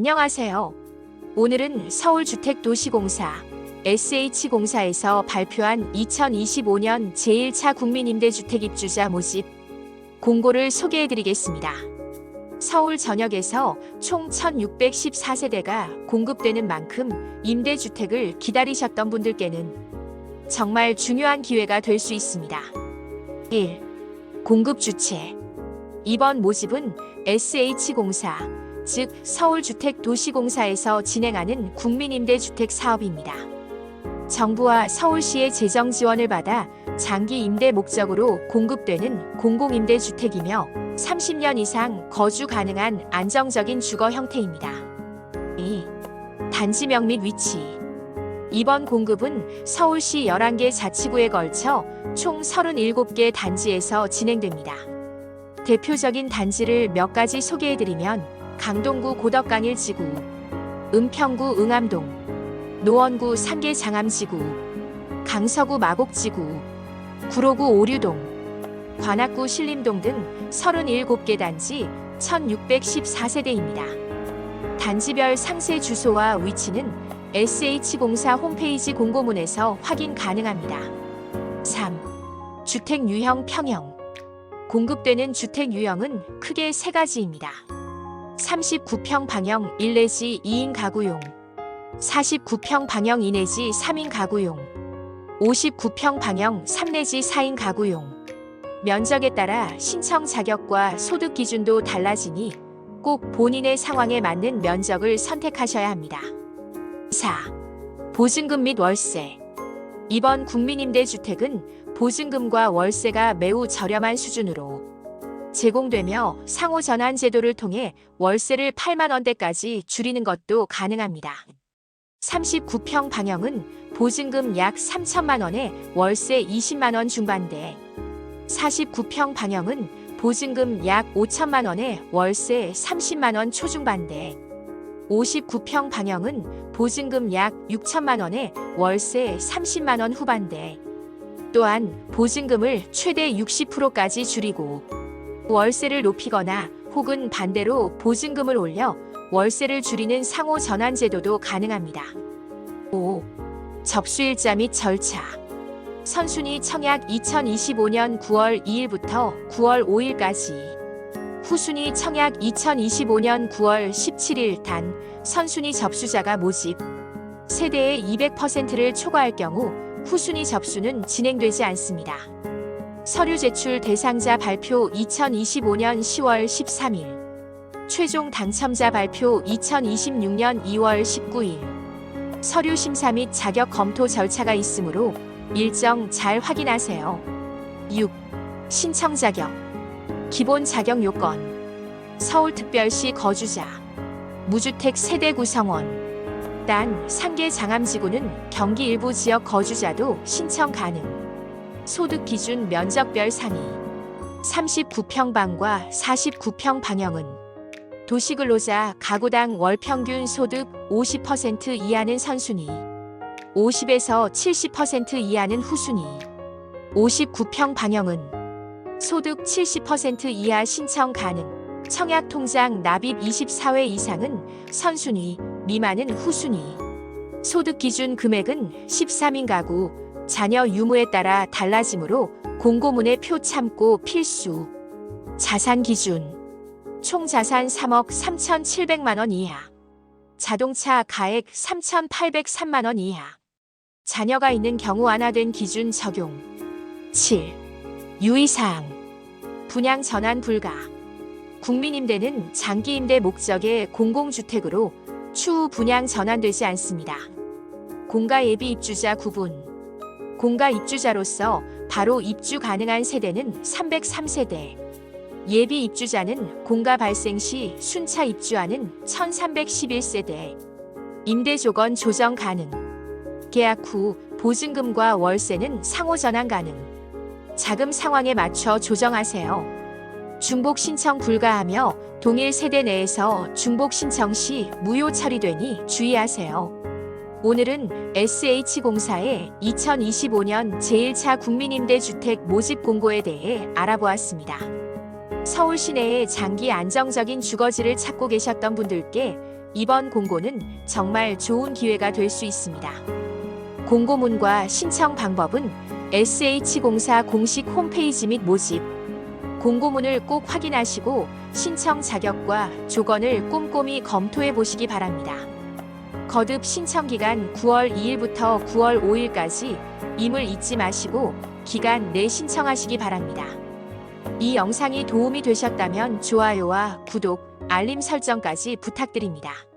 안녕하세요. 오늘은 서울주택도시공사 SH공사에서 발표한 2025년 제1차 국민임대주택 입주자 모집 공고를 소개해드리겠습니다. 서울 전역에서 총 1614세대가 공급되는 만큼 임대주택을 기다리셨던 분들께는 정말 중요한 기회가 될 수 있습니다. 1. 공급 주체 이번 모집은 SH공사, 즉 서울주택도시공사에서 진행하는 국민임대주택 사업입니다. 정부와 서울시의 재정 지원을 받아 장기 임대 목적으로 공급되는 공공임대주택이며 30년 이상 거주 가능한 안정적인 주거 형태입니다. 2. 단지명 및 위치 이번 공급은 서울시 11개 자치구에 걸쳐 총 37개 단지에서 진행됩니다. 대표적인 단지를 몇 가지 소개해드리면 강동구 고덕강일 지구, 은평구 응암동, 노원구 상계 장암지구, 강서구 마곡지구, 구로구 오류동, 관악구 신림동 등 37개 단지 1614세대입니다. 단지별 상세 주소와 위치는 SH공사 홈페이지 공고문에서 확인 가능합니다. 3. 주택 유형 평형 공급되는 주택 유형은 크게 세 가지입니다. 39평 방형 1 내지 2인 가구용, 49평 방형 2 내지 3인 가구용, 59평 방형 3 내지 4인 가구용. 면적에 따라 신청 자격과 소득 기준도 달라지니 꼭 본인의 상황에 맞는 면적을 선택하셔야 합니다. 4. 보증금 및 월세. 이번 국민임대주택은 보증금과 월세가 매우 저렴한 수준으로 제공되며 상호 전환 제도를 통해 월세를 8만 원대까지 줄이는 것도 가능합니다. 39평 방형은 보증금 약 3천만 원에 월세 20만 원 중반대. 49평 방형은 보증금 약 5천만 원에 월세 30만 원 초중반대. 59평 방형은 보증금 약 6천만 원에 월세 30만 원 후반대. 또한 보증금을 최대 60%까지 줄이고 월세를 높이거나 혹은 반대로 보증금을 올려 월세를 줄이는 상호 전환 제도도 가능합니다. 5. 접수일자 및 절차. 선순위 청약 2025년 9월 2일부터 9월 5일까지. 후순위 청약 2025년 9월 17일 단 선순위 접수자가 모집. 세대의 200%를 초과할 경우 후순위 접수는 진행되지 않습니다. 서류 제출 대상자 발표 2025년 10월 13일. 최종 당첨자 발표 2026년 2월 19일. 서류 심사 및 자격 검토 절차가 있으므로 일정 잘 확인하세요. 6. 신청 자격. 기본 자격 요건. 서울특별시 거주자. 무주택 세대 구성원. 단 상계 장암지구는 경기 일부 지역 거주자도 신청 가능. 소득 기준 면적별 상위. 39평 방과 49평 방형은 도시근로자 가구당 월 평균 소득 50% 이하는 선순위, 50에서 70% 이하는 후순위, 59평 방형은 소득 70% 이하 신청 가능, 청약 통장 납입 24회 이상은 선순위, 미만은 후순위. 소득 기준 금액은 13인 가구, 자녀 유무에 따라 달라지므로 공고문의 표 참고 필수. 자산 기준. 총 자산 3억 3,700만 원 이하. 자동차 가액 3,803만 원 이하. 자녀가 있는 경우 완화된 기준 적용. 7. 유의사항. 분양 전환 불가. 국민임대는 장기임대 목적의 공공주택으로 추후 분양 전환되지 않습니다. 공가 예비 입주자 구분. 공가 입주자로서 바로 입주 가능한 세대는 303세대. 예비 입주자는 공가 발생 시 순차 입주하는 1311세대. 임대 조건 조정 가능. 계약 후 보증금과 월세는 상호 전환 가능. 자금 상황에 맞춰 조정하세요. 중복 신청 불가하며 동일 세대 내에서 중복 신청 시 무효 처리되니 주의하세요. 오늘은 SH공사의 2025년 제1차 국민임대 주택 모집 공고에 대해 알아보았습니다. 서울 시내에 장기 안정적인 주거지를 찾고 계셨던 분들께 이번 공고는 정말 좋은 기회가 될 수 있습니다. 공고문과 신청 방법은 SH공사 공식 홈페이지 및 모집, 공고문을 꼭 확인하시고 신청 자격과 조건을 꼼꼼히 검토해 보시기 바랍니다. 거듭 신청 기간 9월 2일부터 9월 5일까지 임을 잊지 마시고 기간 내 신청하시기 바랍니다. 이 영상이 도움이 되셨다면 좋아요와 구독, 알림 설정까지 부탁드립니다.